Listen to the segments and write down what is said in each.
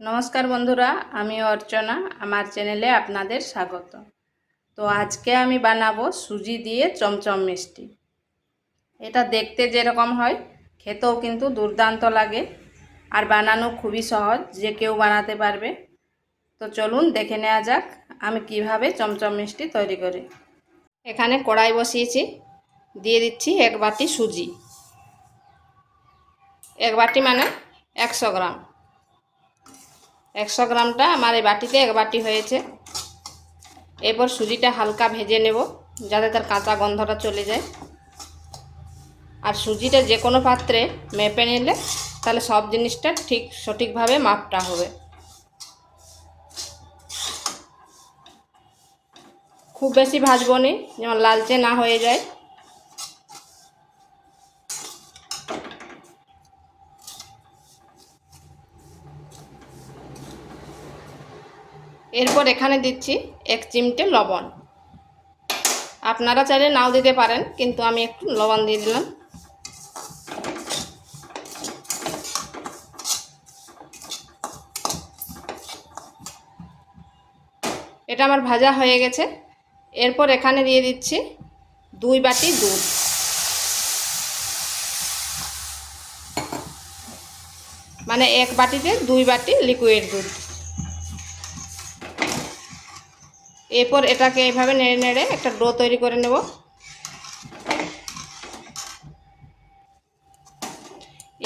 নমস্কার বন্ধুরা, আমি অর্চনা, আমার চ্যানেলে আপনাদের স্বাগত। তো আজকে আমি বানাবো সুজি দিয়ে চমচম মিষ্টি। এটা দেখতে যেরকম হয়, খেতেও কিন্তু দুর্দান্ত লাগে আর বানানো খুবই সহজ, যে কেউ বানাতে পারবে। তো চলুন দেখে নেওয়া যাক আমি কীভাবে চমচম মিষ্টি তৈরি করি। এখানে কড়াই বসিয়েছি, দিয়ে দিচ্ছি এক বাটি সুজি। এক বাটি মানে একশো গ্রাম। একশো গ্রামটা আমার এই বাটিতে এক বাটি হয়েছে। এরপর সুজিটা হালকা ভেজে নেব, যাতে তার কাঁচা গন্ধটা চলে যায়। আর সুজিটা যে কোনো পাত্রে মেপে নিলে তাহলে সব জিনিসটা ঠিক সঠিকভাবে মাপটা হবে। খুব বেশি ভাজবো নি, যেমন লালচে না হয়ে যায়। এরপর এখানে দিচ্ছি এক চিমটে লবণ। আপনারা চাইলে নাও দিতে পারেন, কিন্তু আমি একটু লবণ দিয়ে দিলাম। এটা আমার ভাজা হয়ে গেছে। এরপর এখানে দিয়ে দিচ্ছি দুই বাটি দুধ। মানে এক বাটিতে দুই বাটি লিকুইড দুধ। এরপর এটাকে এইভাবে নেড়ে নেড়ে একটা ডো তৈরি করে নেব।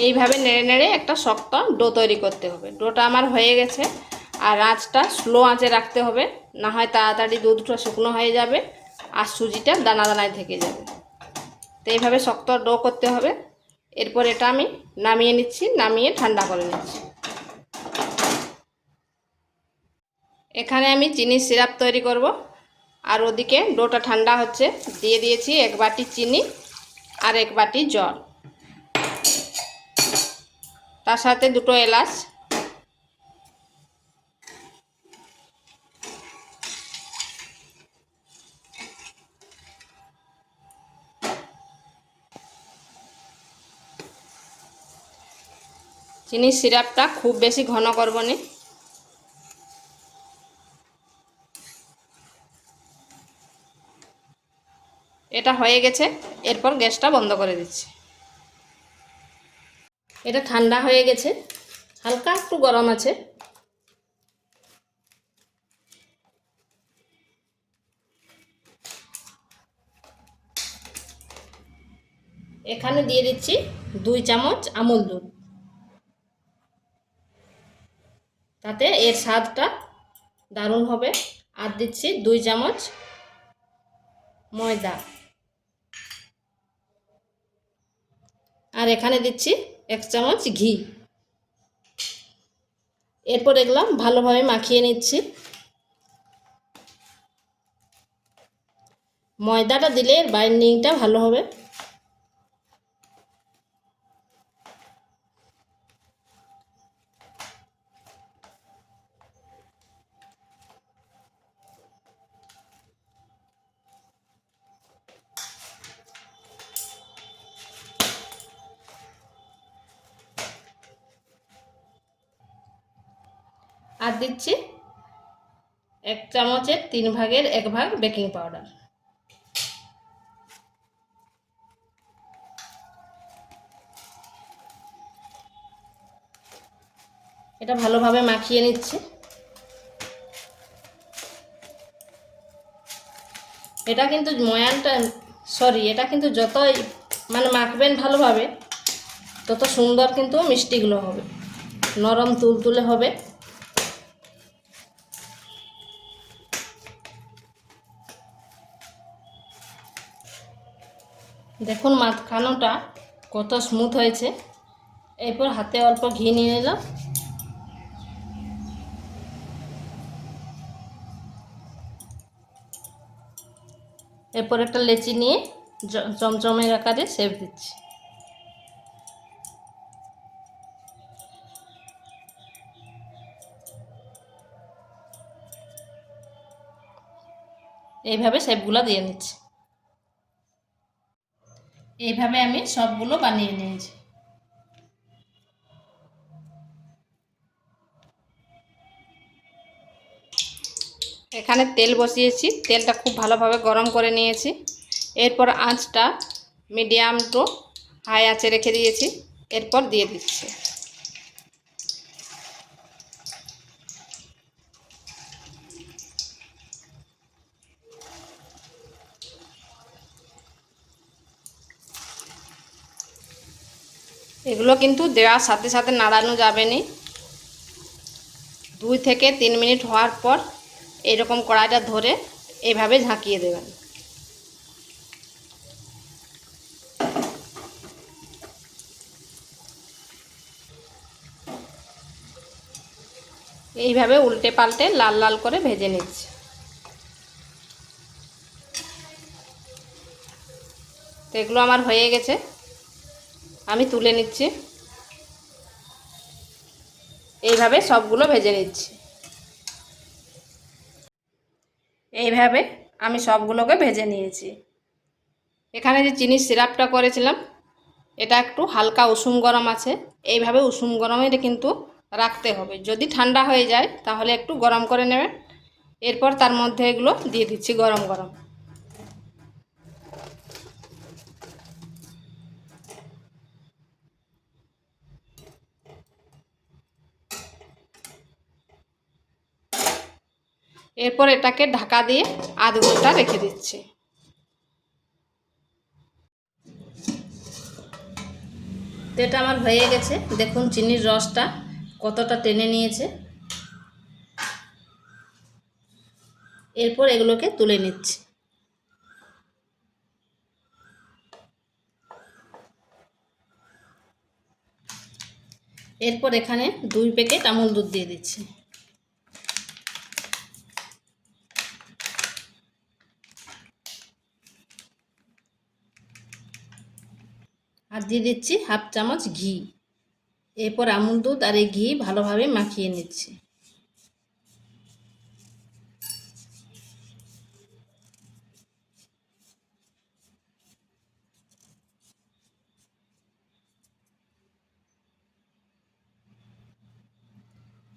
এইভাবে নেড়ে নেড়ে একটা শক্ত ডো তৈরি করতে হবে। ডোটা আমার হয়ে গেছে আর আঁচটা স্লো আঁচে রাখতে হবে, না হয় তাড়াতাড়ি দুধটা শুকনো হয়ে যাবে আর সুজিটা দানা দানায় থেকে যাবে। তো এইভাবে শক্ত ডো করতে হবে। এরপর এটা আমি নামিয়ে নিচ্ছি, নামিয়ে ঠান্ডা করে নিচ্ছি। এখানে আমি চিনি সিরাপ তৈরি করব। আর ওদিকে ডোটা ঠান্ডা হচ্ছে, দিয়ে দিয়েছি এক বাটি চিনি আর এক বাটি জল। তার সাথে দুটো এলাচ। চিনির সিরাপটা খুব বেশি ঘন করব না। এটা হয়ে গেছে, এরপর গ্যাসটা বন্ধ করে দিচ্ছি। এটা ঠান্ডা হয়ে গেছে, হালকা একটু গরম আছে। এখানে দিয়ে দিচ্ছি দুই চামচ আমুল দুধ। তাতে এর স্বাদটা দারুণ হবে। আর দিচ্ছি দুই চামচ ময়দা। আর এখানে দিচ্ছি এক চামচ ঘি। এরপর এগুলো ভালোভাবে মাখিয়ে নিচ্ছি। ময়দাটা দিলে বাইন্ডিংটা ভালো হবে। আর দিচ্ছি এক চামচের তিন ভাগের এক ভাগ বেকিং পাউডার। এটা ভালোভাবে মাখিয়ে নিচ্ছি। এটা কিন্তু ময়ানটা, সরি, এটা কিন্তু যতই মানে মাখবেন ভালোভাবে, তত সুন্দর কিন্তু মিষ্টিগুলো হবে। নরম তুলতুলে হবে। দেখুন মাখানোটা কত স্মুথ হয়েছে। এরপর হাতে অল্প ঘি নিয়ে নিলাম এরপর একটা লেচি নিয়ে চমচমের আকারে সেভ দিচ্ছি। এইভাবে শেপগুলো দিয়ে নিচ্ছি। এইভাবে আমি সবগুলো বানিয়ে নিয়েছি। এখানে তেল বসিয়েছি, তেলটা খুব ভালোভাবে গরম করে নিয়েছি। এরপর আঁচটা মিডিয়াম টু হাই আঁচে রেখে দিয়েছি, এরপর দিয়ে দিচ্ছি। এগুলো কিন্তু দেওয়ার সাথে সাথে নাড়ানো যাবে না। দুই থেকে তিন মিনিট হওয়ার পর এরকম কড়াইটা ধরে এইভাবে ঝাঁকিয়ে দেবেন। এইভাবে উল্টে পাল্টে লাল লাল করে ভেজে নিচ্ছে। তো এগুলো আমার হয়ে গেছে। আমি তুলে নিচ্ছি। এইভাবে সবগুলো ভেজে নিচ্ছি। এইভাবে আমি সবগুলোকে ভেজে নিয়েছি। এখানে যে চিনির সিরাপটা করেছিলাম, এটা একটু হালকা উষুম গরম আছে। এইভাবে উষুম গরমে এটা কিন্তু রাখতে হবে। যদি ঠান্ডা হয়ে যায়, তাহলে একটু গরম করে নেবেন। এরপর তার মধ্যে এগুলো দিয়ে দিচ্ছি গরম গরম। এরপর এটাকে ঢাকা দিয়ে আধ ঘণ্টা রেখে দিচ্ছি। এটা আমার হয়ে গেছে। দেখুন চিনির রসটা কতটা টেনে নিয়েছে। এরপর এগুলোকে তুলে নিচ্ছি। এরপর এখানে দুই প্যাকেট আমুল দুধ দিয়ে দিচ্ছি। দিয়ে দিচ্ছি হাফ চামচ ঘি। এরপর আমুল দুধ আর এই ঘি ভালোভাবে মাখিয়ে নিচ্ছি।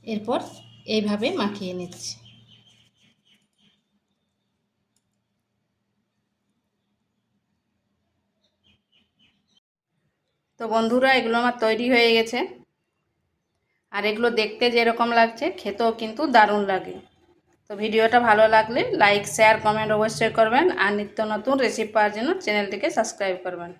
এরপর এইভাবে মাখিয়ে নিচ্ছি। তো বন্ধুরা, এগুলো আমার তৈরি হয়ে গেছে। আর এগুলো দেখতে যেরকম লাগছে, খেতেও কিন্তু দারুণ লাগে। তো ভিডিওটা ভালো লাগলে লাইক শেয়ার কমেন্ট অবশ্যই করবেন। আর নিত্য নতুন রেসিপি পাওয়ার জন্য চ্যানেলটিকে সাবস্ক্রাইব করবেন।